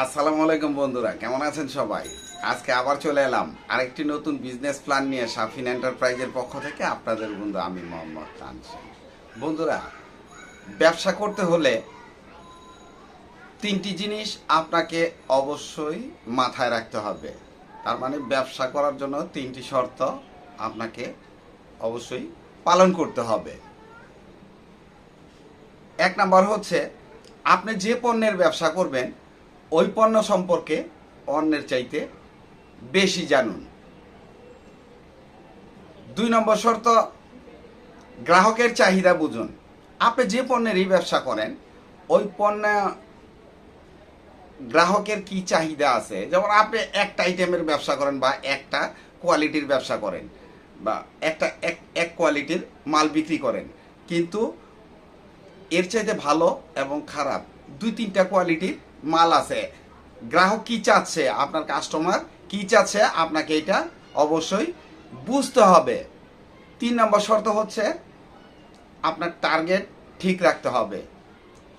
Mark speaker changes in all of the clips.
Speaker 1: আসসালামু আলাইকুম বন্ধুরা, কেমন আছেন সবাই? আজকে আবার চলে এলাম আরেকটি নতুন বিজনেস প্ল্যান নিয়ে সাফিন এন্টারপ্রাইজের পক্ষ থেকে আপনাদের বন্ধু আমি মোহাম্মদ তানসিন বন্ধুরা, ব্যবসা করতে হলে তিনটি জিনিস আপনাকে অবশ্যই মাথায় রাখতে হবে। তার মানে ব্যবসা করার জন্য তিনটি শর্ত আপনাকে অবশ্যই পালন করতে হবে। এক নাম্বার হচ্ছে, আপনি যে পণ্যের ব্যবসা করবেন ওই পণ্য সম্পর্কে অন্যের চাইতে বেশি জানুন। দুই নম্বর শর্ত, গ্রাহকের চাহিদা বুঝুন। আপনি যে পণ্যেরই ব্যবসা করেন, ওই পণ্য গ্রাহকের কি চাহিদা আছে? যেমন আপনি একটা আইটেমের ব্যবসা করেন বা একটা কোয়ালিটির ব্যবসা করেন বা একটা এক এক কোয়ালিটির মাল বিক্রি করেন। কিন্তু এর চাইতে ভালো এবং খারাপ দুই তিনটা কোয়ালিটির মাল আছে। গ্রাহক কি চাচ্ছে? আপনার কাস্টমার কি চাচ্ছে? আপনাকে এটা অবশ্যই বুঝতে হবে। তিন নম্বর শর্ত হচ্ছে আপনার টার্গেট ঠিক রাখতে হবে।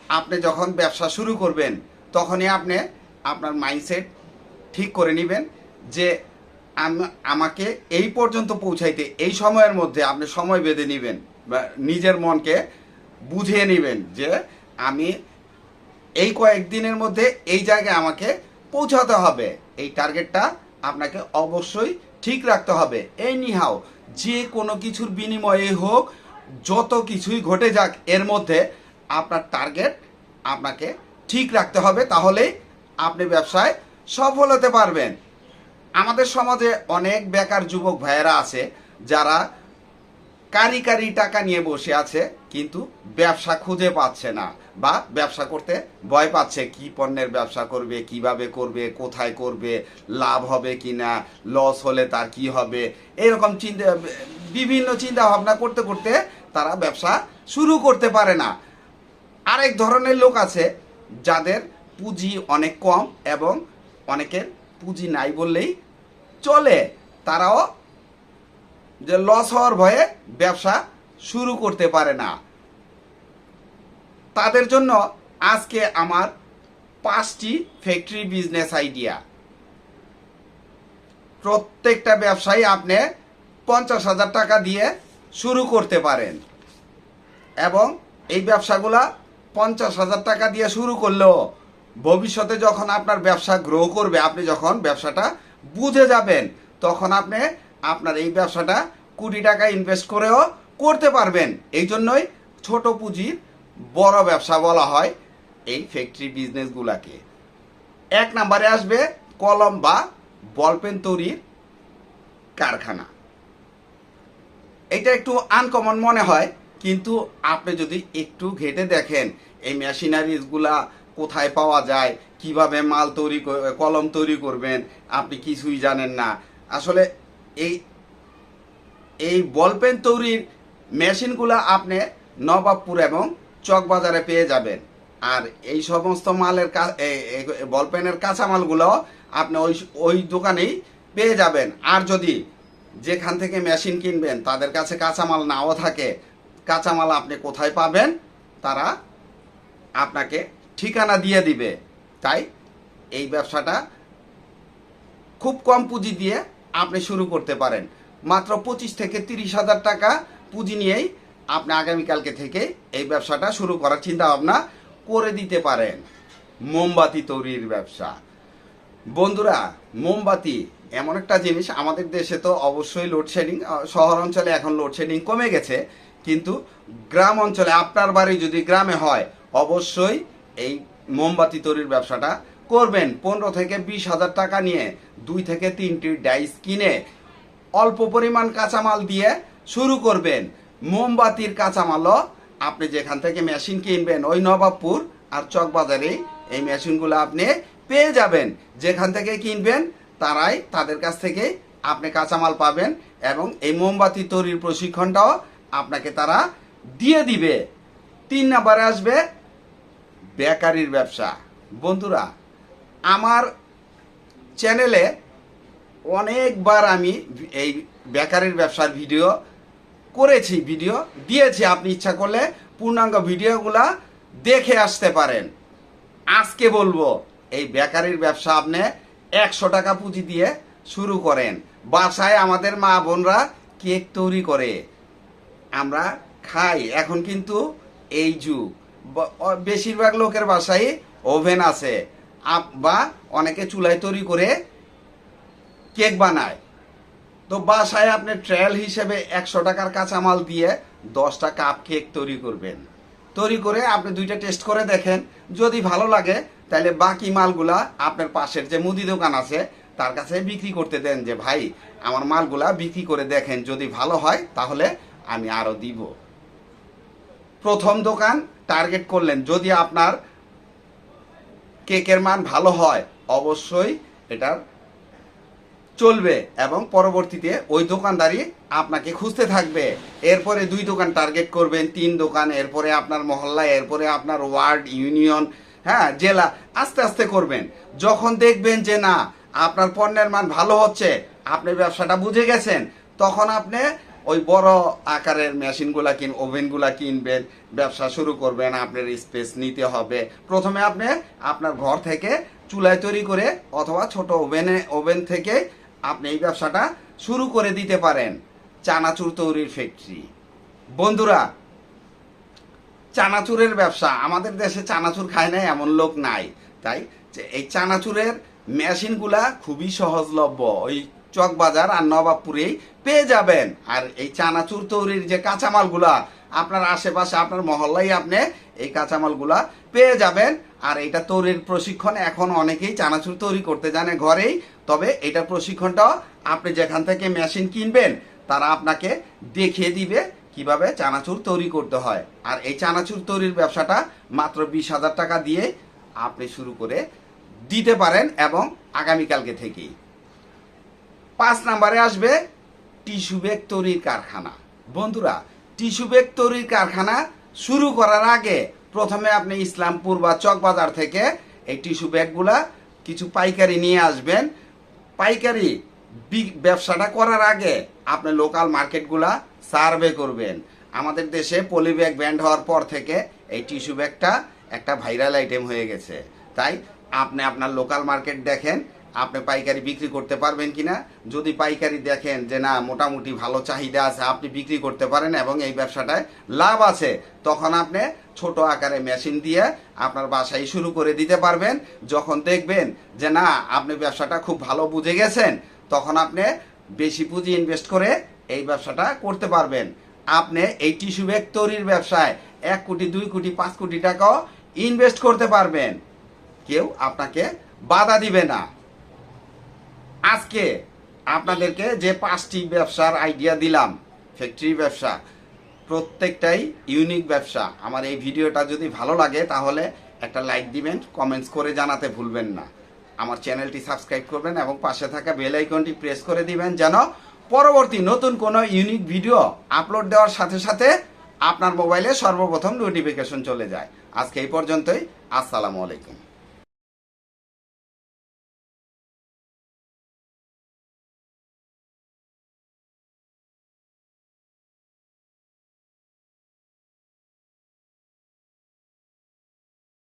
Speaker 1: আপনি যখন ব্যবসা শুরু করবেন, তখনই আপনি আপনার মাইন্ডসেট ঠিক করে নেবেন যে আম- আমাকে এই পর্যন্ত পৌঁছাইতে, এই সময়ের মধ্যে আপনি সময় বেঁধে নেবেন বা নিজের মনকে বুঝিয়ে নেবেন যে আমি এই কয়েকদিনের মধ্যে এই জায়গায় আমাকে পৌঁছাতে হবে। এই টার্গেটটা আপনাকে অবশ্যই ঠিক রাখতে হবে। এই নিহাও যে কোনো কিছুর বিনিময়ে হোক, যত কিছুই ঘটে যাক, এর মধ্যে আপনার টার্গেট আপনাকে ঠিক রাখতে হবে। তাহলেই আপনি ব্যবসায় সফল হতে পারবেন। আমাদের সমাজে অনেক বেকার যুবক ভাইয়েরা আছে, যারা কারি কারি টাকা নিয়ে বসে আছে, কিন্তু ব্যবসা খুঁজে পাচ্ছে না বা ব্যবসা করতে ভয় পাচ্ছে কি পণ্যের ব্যবসা করবে, কীভাবে করবে, কোথায় করবে, লাভ হবে কি না লস হলে তার কি হবে, এরকম চিন্তা, বিভিন্ন চিন্তা ভাবনা করতে করতে তারা ব্যবসা শুরু করতে পারে না। আরেক ধরনের লোক আছে যাদের পুঁজি অনেক কম এবং অনেকের পুঁজি নাই বললেই চলে। তারাও যে লস হওয়ার ভয়ে ব্যবসা শুরু করতে পারে না। তাদের জন্য আজকে আমার পাঁচটি ফ্যাক্টরি বিজনেস আইডিয়া প্রত্যেকটা ব্যবসায়ী আপনি পঞ্চাশ হাজার টাকা দিয়ে শুরু করতে পারেন। এবং এই ব্যবসাগুলা পঞ্চাশ হাজার টাকা দিয়ে শুরু করলেও ভবিষ্যতে যখন আপনার ব্যবসা গ্রো করবে, আপনি যখন ব্যবসাটা বুঝে যাবেন, তখন আপনি আপনার এই ব্যবসাটা কোটি টাকা ইনভেস্ট করেও করতে পারবেন। এই জন্যই ছোট পুঁজির বড় ব্যবসা বলা হয় এই ফ্যাক্টরি বিজনেসগুলাকে এক নম্বরে আসবে কলম বা বলপেন তৈরির কারখানা। এটা একটু আনকমন মনে হয়, কিন্তু আপনি যদি একটু ঘেটে দেখেন এই মেশিনারিজগুলা কোথায় পাওয়া যায়, কীভাবে মাল তৈরি কলম তৈরি করবেন, আপনি কিছুই জানেন না। আসলে এই এই বলপেন তৈরির মেশিনগুলো আপনি নবাবপুর এবং চকবাজারে পেয়ে যাবেন। আর এই সমস্ত মালের বলপেনের কাঁচামালগুলো আপনি ওই ওই দোকানেই পেয়ে যাবেন। আর যদি যেখান থেকে মেশিন কিনবেন তাদের কাছে কাঁচামাল নাও থাকে, কাঁচামাল আপনি কোথায় পাবেন? তারা আপনাকে ঠিকানা দিয়ে দিবে। তাই এই ব্যবসাটা খুব কম পুঁজি দিয়ে আপনি শুরু করতে পারেন। মাত্র পঁচিশ থেকে তিরিশ হাজার টাকা পুঁজি নিয়েই আপনি আগামীকালকে থেকে এই ব্যবসাটা শুরু করার চিন্তা ভাবনা করে দিতে পারেন। মোমবাতি তৈরির ব্যবসা। বন্ধুরা, মোমবাতি এমন একটা জিনিস, আমাদের দেশে তো অবশ্যই লোডশেডিং শহর অঞ্চলে এখন লোডশেডিং কমে গেছে। কিন্তু গ্রাম অঞ্চলে, আপনার বাড়ি যদি গ্রামে হয়, অবশ্যই এই মোমবাতি তৈরির ব্যবসাটা করবেন পনেরো থেকে বিশ হাজার টাকা নিয়ে, দুই থেকে তিনটি ডাইস কিনে অল্প পরিমাণ কাঁচামাল দিয়ে শুরু করবেন। মোমবাতির কাঁচামালও আপনি যেখান থেকে মেশিন কিনবেন, ওই নবাবপুর আর চকবাজারে এই মেশিনগুলো আপনি পেয়ে যাবেন। যেখান থেকে কিনবেন, তারাই তাদের কাছ থেকে আপনি কাঁচামাল পাবেন এবং এই মোমবাতি তৈরির প্রশিক্ষণটাও আপনাকে তারা দিয়ে দিবে। তিন নাম্বারে আসবে বেকারির ব্যবসা। বন্ধুরা আমার চ্যানেলে অনেকবার আমি এই বেকারির ব্যবসার ভিডিও করেছি ভিডিও দিয়েছি। আপনি ইচ্ছা করলে পূর্ণাঙ্গ ভিডিওগুলা দেখে আসতে পারেন। আজকে বলব, এই বেকারির ব্যবসা আপনি একশো টাকা পুঁজি দিয়ে শুরু করেন। বাসায় আমাদের মা বোনরা কেক তৈরি করে। আমরা খাই। এখন কিন্তু এই যুগ। বেশিরভাগ লোকের বাসায় ওভেন আছে। বা অনেকে চুলায় তৈরি করে কেক বানায়। তো বাসায় আপনি ট্রায়াল হিসেবে একশো টাকার কাঁচামাল দিয়ে দশটা কাপ কেক তৈরি করবেন। তৈরি করে আপনি দুইটা টেস্ট করে দেখেন। যদি ভালো লাগে, তাহলে বাকি মালগুলা আপনার পাশের যে মুদি দোকান আছে, তার কাছে বিক্রি করতে দেন যে, ভাই, আমার মালগুলা বিক্রি করে দেখেন, যদি ভালো হয়, তাহলে আমি আরও দিব। প্রথম দোকান টার্গেট করলেন, যদি আপনার কেকের মান ভালো হয়, অবশ্যই এটার চলবে এবং পরবর্তীতে ওই দোকানদারই আপনাকে খুঁজতে থাকবে। এরপরে দুই দোকান টার্গেট করবেন, তিন দোকান, এরপরে আপনার মহল্লা, এরপরে আপনার ওয়ার্ড, ইউনিয়ন হ্যাঁ জেলা, আস্তে আস্তে করবেন। যখন দেখবেন যে না, আপনার পণ্যের মান ভালো হচ্ছে, আপনি ব্যবসাটা বুঝে গেছেন, তখন আপনি ওই বড় আকারের মেশিনগুলা কিন, ওভেনগুলা কিনবেন, ব্যবসা শুরু করবেন, আপনার স্পেস নিতে হবে। প্রথমে আপনি আপনার ঘর থেকে চুলায় তৈরি করে অথবা ছোট ওভেনে, ওভেন থেকে আপনি এই ব্যবসাটা শুরু করে দিতে পারেন। চানাচুর তৈরির ফ্যাক্টরি বন্ধুরা, চানাচুরের ব্যবসা, আমাদের দেশে চানাচুর খায় না এমন লোক নাই। তাই এই চানাচুরের মেশিনগুলা খুবই সহজলভ্য। ওই চকবাজার আর নবাবপুরেই পেয়ে যাবেন। আর এই চানাচুর তৈরির যে কাঁচামালগুলা, আপনার আশেপাশে, আপনার মহল্লায় আপনি এই কাঁচামালগুলা পেয়ে যাবেন। আর এটা তৈরির প্রশিক্ষণ এখন অনেকেই চানাচুর তৈরি করতে জানে ঘরেই। তবে এটা প্রশিক্ষণটাও আপনি যেখান থেকে মেশিন কিনবেন, তারা আপনাকে দেখিয়ে দিবে কীভাবে চানাচুর তৈরি করতে হয়। আর এই চানাচুর তৈরির ব্যবসাটা মাত্র বিশ হাজার টাকা দিয়ে আপনি শুরু করে দিতে পারেন এবং আগামীকালকে থেকেই। পাঁচ নাম্বারে আসবে টিস্যু ব্যাগ তৈরির কারখানা। বন্ধুরা, টিস্যু ব্যাগ তৈরির কারখানা শুরু করার আগে প্রথমে আপনি ইসলামপুর বা চকবাজার থেকে এই টিস্যু ব্যাগগুলা কিছু পাইকারি নিয়ে আসবেন। পাইকারি ব্যবসাটা করার আগে আপনি লোকাল মার্কেটগুলা সার্ভে করবেন। আমাদের দেশে পলি ব্যাগ ব্যান্ড হওয়ার পর থেকে এই টিস্যু ব্যাগটা একটা ভাইরাল আইটেম হয়ে গেছে। তাই আপনি আপনার লোকাল মার্কেট দেখেন আপনি পাইকারি বিক্রি করতে পারবেন কিনা? যদি পাইকারি দেখেন যে না, মোটামুটি ভালো চাহিদা আছে, আপনি বিক্রি করতে পারেন এবং এই ব্যবসাটায় লাভ আছে, তখন আপনি ছোট আকারে মেশিন দিয়ে আপনার বাসায় শুরু করে দিতে পারবেন। যখন দেখবেন যে না, আপনি ব্যবসাটা খুব ভালো বুঝে গেছেন, তখন আপনি বেশি পুঁজি ইনভেস্ট করে এই ব্যবসাটা করতে পারবেন। আপনি এই টিস্যু ব্যাগ তৈরির ব্যবসায় এক কোটি, দুই কোটি, পাঁচ কোটি টাকাও ইনভেস্ট করতে পারবেন। কেউ আপনাকে বাধা দিবে না। আজকে আপনাদেরকে যে পাঁচটি ব্যবসার আইডিয়া দিলাম ফ্যাক্টরি ব্যবসা, প্রত্যেকটাই ইউনিক ব্যবসা। আমার এই ভিডিওটা যদি ভালো লাগে, তাহলে একটা লাইক দিবেন কমেন্টস করে জানাতে ভুলবেন না। আমার চ্যানেলটি সাবস্ক্রাইব করবেন এবং পাশে থাকা বেল আইকনটি প্রেস করে দিবেন যেন পরবর্তী নতুন কোনো ইউনিক ভিডিও আপলোড দেওয়ার সাথে সাথে আপনার মোবাইলে সর্বপ্রথম নোটিফিকেশন চলে যায়। আজকে এই পর্যন্তই। আসসালামু আলাইকুম।